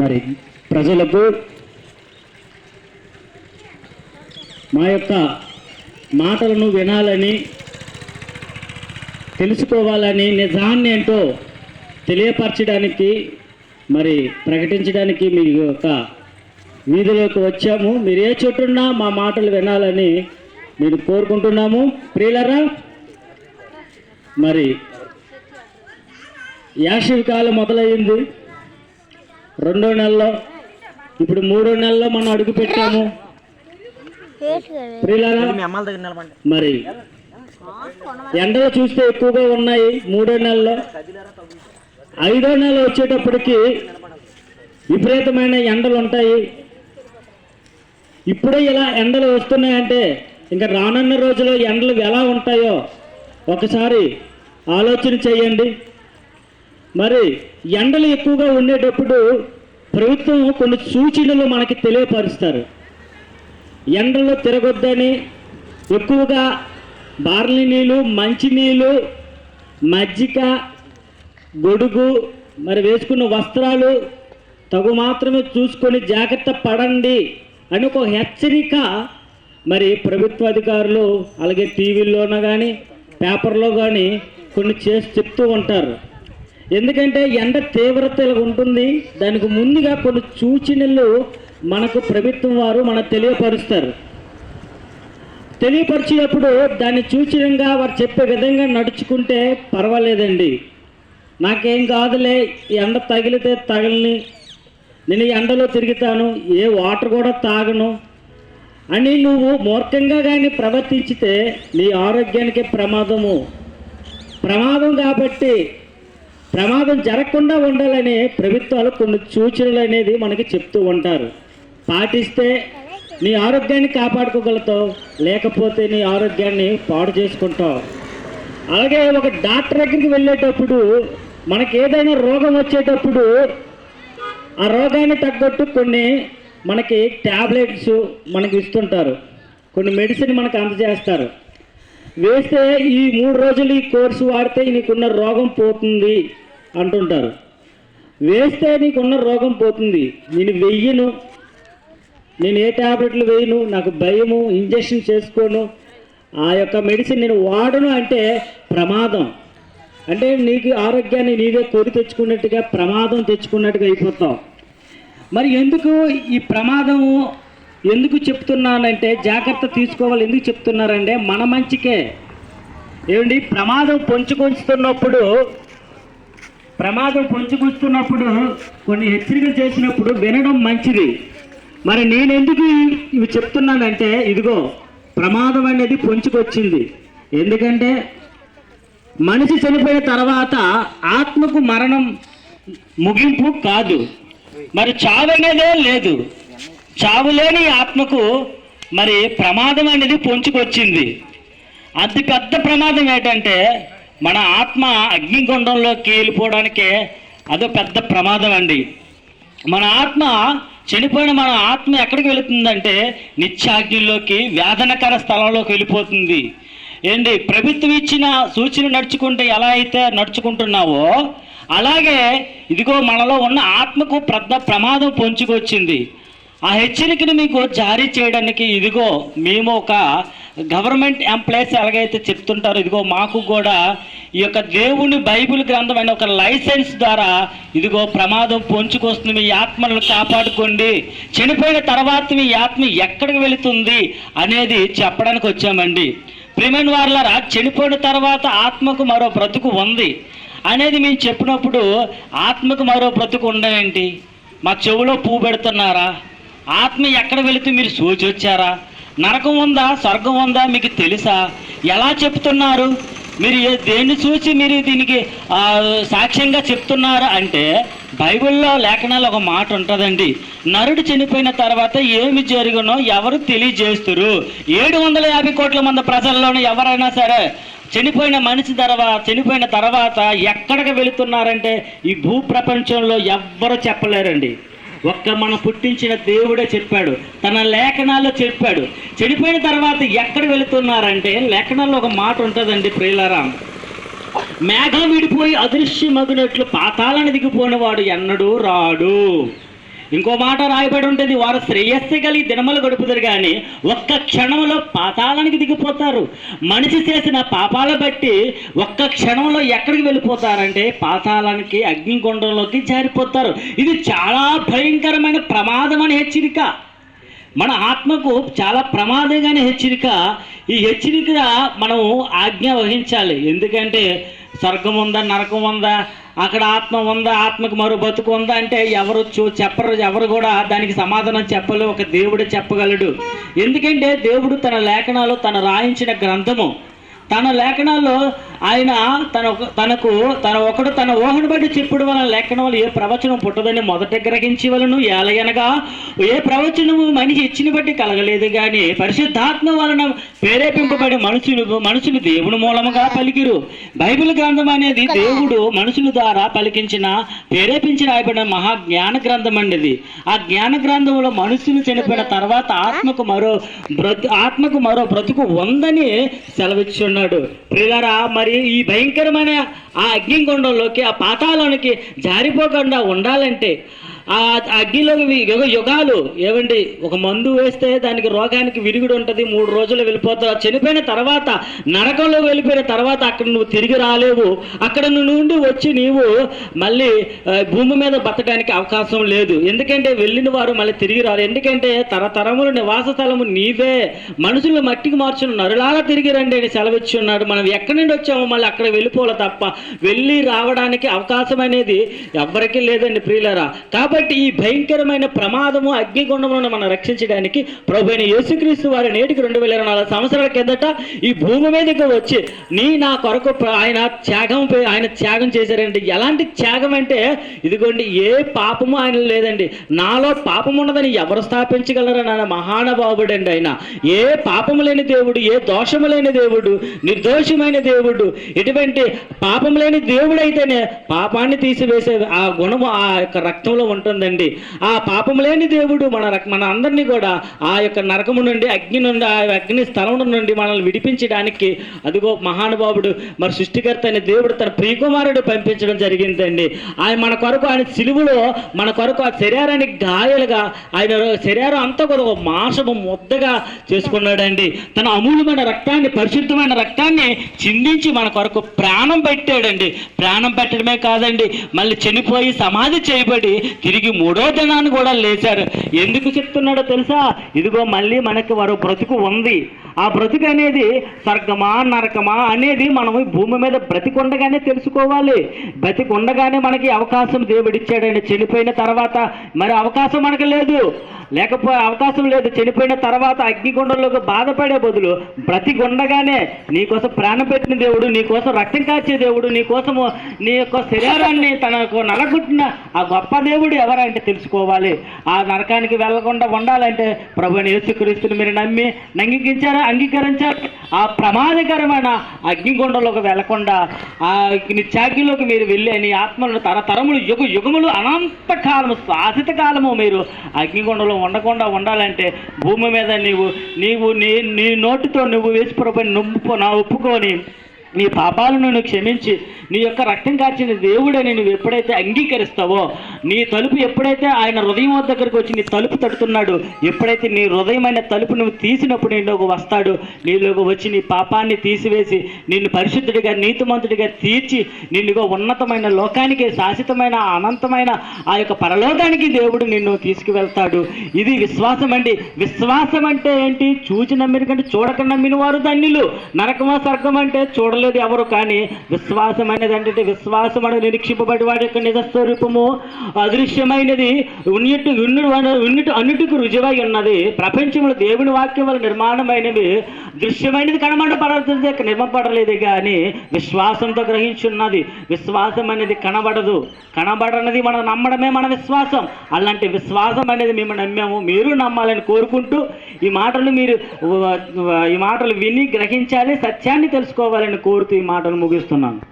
మరి ప్రజలకు మా యొక్క మాటలను వినాలని తెలుసుకోవాలని నిజాన్ని ఏంటో తెలియపరచడానికి మరి ప్రకటించడానికి మీ యొక్క వీధిలోకి వచ్చాము. మీరు ఏ చోటున్నా మా మాటలు వినాలని మీరు కోరుకుంటున్నాము. ప్రియులరా మరి యాసవి కాలం మొదలయ్యింది రెండో నెలలో ఇప్పుడు మూడో నెలలో మనం అడుగు పెట్టాము. మరి ఎండలు చూస్తే ఎక్కువగా ఉన్నాయి మూడో నెలలో. ఐదో నెల వచ్చేటప్పటికి విపరీతమైన ఎండలు ఉంటాయి. ఇప్పుడే ఇలా ఎండలు వస్తున్నాయంటే ఇంకా రానున్న రోజుల్లో ఎండలు ఎలా ఉంటాయో ఒకసారి ఆలోచన చేయండి. మరి ఎండలు ఎక్కువగా ఉండేటప్పుడు ప్రభుత్వం కొన్ని సూచనలు మనకి తెలియపరుస్తారు. ఎండలో తిరగొద్దని ఎక్కువగా బార్లీ నీళ్ళు మంచినీళ్ళు మజ్జిగ గొడుగు మరి వేసుకున్న వస్త్రాలు తగు మాత్రమే చూసుకొని జాగ్రత్త పడండి అని ఒక హెచ్చరిక మరి ప్రభుత్వ అధికారులు అలాగే టీవీల్లోన కానీ పేపర్లో కానీ కొన్ని చేసి చెప్తూ ఉంటారు. ఎందుకంటే ఎండ తీవ్రత ఉంటుంది. దానికి ముందుగా కొన్ని సూచనలు మనకు ప్రభుత్వం వారు మనకు తెలియపరుస్తారు. తెలియపరిచినప్పుడు దాన్ని సూచనంగా వారు చెప్పే విధంగా నడుచుకుంటే పర్వాలేదండి. నాకేం కాదులే ఈ ఎండ తగిలితే తగలని నేను ఈ ఎండలో తిరుగుతాను ఏ వాటర్ కూడా తాగను అని నువ్వు మూర్ఖంగా కానీ ప్రవర్తించితే నీ ఆరోగ్యానికి ప్రమాదము. ప్రమాదం కాబట్టి ప్రమాదం జరగకుండా ఉండాలనే ప్రభుత్వాలు కొన్ని సూచనలు అనేది మనకి చెప్తూ ఉంటారు. పాటిస్తే నీ ఆరోగ్యాన్ని కాపాడుకోగలుగుతావు లేకపోతే నీ ఆరోగ్యాన్ని పాడు చేసుకుంటావు. అలాగే ఒక డాక్టర్ దగ్గరికి వెళ్ళేటప్పుడు మనకి ఏదైనా రోగం వచ్చేటప్పుడు ఆ రోగాన్ని తగ్గట్టు కొన్ని మనకి ట్యాబ్లెట్స్ మనకి ఇస్తుంటారు. కొన్ని మెడిసిన్ మనకు అందజేస్తారు. వేస్తే ఈ మూడు రోజులు ఈ కోర్సు వాడితే నీకున్న రోగం పోతుంది. అంటుంటారు. వేస్తే నీకున్న రోగం పోతుంది. నేను వెయ్యను. నేను ఏ ట్యాబ్లెట్లు వేయను? నాకు భయము ఇంజెక్షన్ చేసుకోను. ఆ యొక్క మెడిసిన్ నేను వాడను అంటే ప్రమాదం. అంటే నీకు ఆరోగ్యాన్ని నీవే కోరి తెచ్చుకున్నట్టుగా ప్రమాదం తెచ్చుకున్నట్టుగా అయిపోతావు. మరి ఎందుకు ఈ ప్రమాదము ఎందుకు చెప్తున్నానంటే జాగ్రత్త తీసుకోవాలి. ఎందుకు చెప్తున్నారంటే మన మంచికే. ఏమండి? ప్రమాదం పొంచుకొంచుతున్నప్పుడు ప్రమాదం పొంచుకొస్తున్నప్పుడు కొన్ని హెచ్చరికలు చేసినప్పుడు వినడం మంచిది. మరి నేను ఎందుకు ఇవి చెప్తున్నానంటే ఇదిగో ప్రమాదం అనేది పొంచుకొచ్చింది. ఎందుకంటే మనిషి చనిపోయిన తర్వాత ఆత్మకు మరణం ముగింపు కాదు. మరి చావు అనేదే లేదు. చావు లేని ఆత్మకు మరి ప్రమాదం అనేది పొంచుకొచ్చింది. అతి పెద్ద ప్రమాదం ఏంటంటే మన ఆత్మ అగ్నిగుండంలోకి వెళ్ళిపోవడానికే అదో పెద్ద ప్రమాదం అండి. మన ఆత్మ చనిపోయిన మన ఆత్మ ఎక్కడికి వెళుతుందంటే నిత్యాగ్నిలోకి వేదనకర స్థలంలోకి వెళ్ళిపోతుంది. ఏంటి? ప్రభుత్వం ఇచ్చిన సూచన నడుచుకుంటే ఎలా అయితే నడుచుకుంటున్నావో అలాగే ఇదిగో మనలో ఉన్న ఆత్మకు పెద్ద ప్రమాదం పొంచుకొచ్చింది. ఆ హెచ్చరికను మీకు జారీ చేయడానికి ఇదిగో మేము ఒక గవర్నమెంట్ ఎంప్లాయీస్ ఎలాగైతే చెప్తుంటారో ఇదిగో మాకు కూడా ఈ యొక్క దేవుని బైబిల్ గ్రంథం అనే ఒక లైసెన్స్ ద్వారా ఇదిగో ప్రమాదం పొంచుకొస్తుంది. మీ ఆత్మలను కాపాడుకోండి. చనిపోయిన తర్వాత మీ ఆత్మ ఎక్కడికి వెళుతుంది అనేది చెప్పడానికి వచ్చామండి. ప్రిమెన్ వార్లరా చనిపోయిన తర్వాత ఆత్మకు మరో బ్రతుకు ఉంది అనేది మేము చెప్పినప్పుడు ఆత్మకు మరో బ్రతుకు ఉండవేంటి మా చెవులో పువ్వు పెడుతున్నారా? ఆత్మ ఎక్కడ వెళితే మీరు సూచి వచ్చారా నరకం ఉందా? స్వర్గం ఉందా? మీకు తెలుసా? ఎలా చెప్తున్నారు? మీరు దేన్ని చూసి మీరు దీనికి సాక్ష్యంగా చెప్తున్నారు అంటే బైబిల్లో లేఖనాలు ఒక మాట ఉంటుందండి. నరుడు చనిపోయిన తర్వాత ఏమి జరుగునో ఎవరు తెలియజేస్తురు? ఏడు వందల యాభై కోట్ల మంది ప్రజల్లోనూ ఎవరైనా సరే చనిపోయిన మనిషి తర్వాత చనిపోయిన తర్వాత ఎక్కడికి వెళుతున్నారంటే ఈ భూ ప్రపంచంలో ఎవ్వరు చెప్పలేరండి. ఒక్క మనం పుట్టించిన దేవుడే చెప్పాడు. తన లేఖనాల్లో చెప్పాడు. చెడిపోయిన తర్వాత ఎక్కడ వెళుతున్నారంటే లేఖనాల్లో ఒక మాట ఉంటుందండి ప్రియులరా. మేఘం విడిపోయి అదృశ్యమగినట్లు పాతాలను దిగిపోయిన వాడు ఎన్నడూ రాడు. ఇంకో మాట రాయబడి ఉంటుంది వారు శ్రేయస్సు కలిగి దినములు గడుపుతారు కానీ ఒక్క క్షణంలో పాతాళానికి దిగిపోతారు. మనిషి చేసిన పాపాల బట్టి ఒక్క క్షణంలో ఎక్కడికి వెళ్ళిపోతారంటే పాతాళానికి అగ్నిగుండంలోకి జారిపోతారు. ఇది చాలా భయంకరమైన ప్రమాదమైన హెచ్చరిక. మన ఆత్మకు చాలా ప్రమాదంగానే హెచ్చరిక. ఈ హెచ్చరిక మనం ఆజ్ఞ వహించాలి. ఎందుకంటే స్వర్గం ఉందా నరకం ఉందా అక్కడ ఆత్మ ఉందా ఆత్మకు మరో బతుకు ఉందా అంటే ఎవరు చూ చెప్పరు. ఎవరు కూడా దానికి సమాధానం చెప్పలేరు ఒక దేవుడు చెప్పగలడు. ఎందుకంటే దేవుడు తన లేఖనాలు తన రాయించిన గ్రంథము తన లేఖనాల్లో ఆయన తన తనకు తన ఒకడు తన ఊహను బట్టి చెప్పుడు వలన లేఖనం వల్ల ఏ ప్రవచనం పుట్టదని మొదట గ్రహించి వలను ఏలయనగా ఏ ప్రవచనము మనిషి ఇచ్చిన బట్టి కలగలేదు కానీ పరిశుద్ధాత్మ వలన ప్రేరేపింపబడి మనుషులు మనుషులు దేవుని మూలముగా పలికిరు. బైబిల్ గ్రంథం అనేది దేవుడు మనుషుల ద్వారా పలికించిన ప్రేరేపించి రాయబడిన మహా జ్ఞాన గ్రంథం అండి ఆ జ్ఞాన గ్రంథంలో మనుషులు చనిపోయిన తర్వాత ఆత్మకు మరో బ్రతు ఆత్మకు మరో బ్రతుకు ఉందని సెలవిచ్చున్నాడు ప్రియులారా మరి ఈ భయంకరమైన ఆ అగ్నిగుండంలోకి ఆ పాతాలోనికి జారిపోకుండా ఉండాలంటే ఆ అగ్నిలో యుగ యుగాలు. ఏమండి ఒక మందు వేస్తే దానికి రోగానికి విరుగుడు ఉంటుంది మూడు రోజులు వెళ్ళిపోతావు. చనిపోయిన తర్వాత నరకంలో వెళ్ళిపోయిన తర్వాత అక్కడ నువ్వు తిరిగి రాలేవు. అక్కడ నుండి వచ్చి నీవు మళ్ళీ భూమి మీద బతకడానికి అవకాశం లేదు. ఎందుకంటే వెళ్ళిన వారు మళ్ళీ తిరిగి రారు. ఎందుకంటే తరతరములు నివాస స్థలము నీవే. మనుషులు మట్టికి మార్చున్న నరులాగా తిరిగి రండి అని సెలవిచ్చి ఉన్నాడు. మనం ఎక్కడి నుండి వచ్చామో మళ్ళీ అక్కడ వెళ్ళిపోవాలి తప్ప వెళ్ళి రావడానికి అవకాశం అనేది ఎవ్వరికీ లేదండి ప్రియులరా. కాబట్టి ఈ భయంకరమైన ప్రమాదము అగ్నిగుండములను మనం రక్షించడానికి ప్రభు అయిన యేసుక్రీస్తు వారి నేటికి రెండు వేల ఇరవై నాలుగు సంవత్సరాల కిందట ఈ భూమి మీదకి వచ్చి నీ నా కొరకు ఆయన త్యాగం పే- ఆయన త్యాగం చేశారండి. ఎలాంటి త్యాగం అంటే ఇదిగోండి ఏ పాపము ఆయన లేదండి. నాలో పాపం ఉన్నదని ఎవరు స్థాపించగలరని ఆయన మహానుభావుడు అండి ఆయన. ఏ పాపము లేని దేవుడు ఏ దోషము లేని దేవుడు నిర్దోషమైన దేవుడు ఎటువంటి పాపం లేని దేవుడు అయితేనే పాపాన్ని తీసివేసే ఆ గుణము ఆ యొక్క రక్తంలో ఉంటుందండి. ఆ పాపం లేని దేవుడు మన మన అందరినీ కూడా ఆ యొక్క నరకము నుండి అగ్ని నుండి ఆ అగ్ని స్థలం నుండి మనల్ని విడిపించడానికి అదిగో మహానుభావుడు మరి సృష్టికర్త అయిన దేవుడు తన ప్రియకుమారుడు పంపించడం జరిగిందండి. ఆయన మన కొరకు ఆయన సిలువులో మన కొరకు ఆ శరీరానికి గాయాలుగా ఆయన శరీరం అంతా కూడా ఒక మాంసము ముద్దగా చేసుకున్నాడండి. తన అమూల్యమైన రక్తాన్ని పరిశుద్ధమైన రక్తాన్ని చిందించి మన కొరకు ప్రాణం పెట్టాడండి. ప్రాణం పెట్టడమే కాదండి మళ్ళీ చనిపోయి సమాధి చేయబడి తిరిగి మూడో దినాన్ని కూడా లేచారు. ఎందుకు చెప్తున్నాడో తెలుసా? ఇదిగో మళ్ళీ మనకి మరో బ్రతుకు ఉంది. ఆ బ్రతుకు అనేది స్వర్గమా నరకమా అనేది మనం భూమి మీద బ్రతికుండగానే తెలుసుకోవాలి. బ్రతికుండగానే మనకి అవకాశం దేవుడిచ్చాడని చనిపోయిన తర్వాత మరి అవకాశం మనకు లేదు. లేకపోతే అవకాశం లేదు. చనిపోయిన తర్వాత అగ్నిగుండంలోకి బాధపడే బదులు బ్రతికుండగానే నీకోసం ప్రాణం పెట్టిన దేవుడు నీకోసం రక్తం కాచే దేవుడు నీకోసము నీ యొక్క శరీరాన్ని తనకు నలగొట్టిన ఆ గొప్ప దేవుడు ఎవరంటే తెలుసుకోవాలి. ఆ నరకానికి వెళ్ళకుండా ఉండాలంటే ప్రభుని యేసుక్రీస్తుని మీరు నమ్మి అంగీకరించారా అంగీకరించారు? ఆ ప్రమాదకరమైన అగ్నిగుండంలోకి వెళ్ళకుండా ఆ నిత్యాగ్నిలోకి మీరు వెళ్ళి నీ ఆత్మలను తరతరములు యుగ యుగములు అనంత కాలము శాశ్వత కాలము మీరు అగ్నిగుండంలో ఉండకుండా ఉండాలంటే భూమి మీద నీవు నీవు నీ నీ నోటితో నువ్వు వేసి ప్రభుని నా ఒప్పుకొని నీ పాపాలను నేను క్షమించి నీ యొక్క రక్తం కార్చిన దేవుడని నువ్వు ఎప్పుడైతే అంగీకరిస్తావో నీ తలుపు ఎప్పుడైతే ఆయన హృదయం దగ్గరకు వచ్చి నీ తలుపు తడుతున్నాడు ఎప్పుడైతే నీ హృదయమైన తలుపు నువ్వు తీసినప్పుడు నీలోకి వస్తాడు నీలోకి వచ్చి నీ పాపాన్ని తీసివేసి నిన్ను పరిశుద్ధుడిగా నీతిమంతుడిగా తీర్చి నిన్నుగా ఉన్నతమైన లోకానికి శాశ్వతమైన అనంతమైన ఆ యొక్క పరలోకానికి దేవుడు నిన్ను తీసుకువెళ్తాడు. ఇది విశ్వాసం అండి విశ్వాసం అంటే ఏంటి? చూచి నమ్మిన కంటే చూడక నమ్మిన వారు ధన్యులు. నరకమా స్వర్గం అంటే చూడలేదు ఎవరు కానీ విశ్వాసం అనేది అంటే విశ్వాసం అనేది నిరీక్షింపబడి వాడి యొక్క నిజస్వరూపము అదృశ్యమైనది ఉన్నట్టు ఉన్నట్టు అన్నిటికి రుజువై ఉన్నది. ప్రపంచంలో దేవుని వాక్యం వల్ల నిర్మాణమైనవి దృశ్యమైనది కనబడపడుతుంది నిర్మపడలేదు కానీ విశ్వాసంతో గ్రహించున్నది. విశ్వాసం అనేది కనబడదు. కనబడనది మనం నమ్మడమే మన విశ్వాసం. అలాంటి విశ్వాసం అనేది మేము నమ్మాము. మీరు నమ్మాలని కోరుకుంటూ ఈ మాటలు మీరు ఈ మాటలు విని గ్రహించాలి సత్యాన్ని తెలుసుకోవాలని కోరుతూ ఈ మాటలు ముగిస్తున్నాను.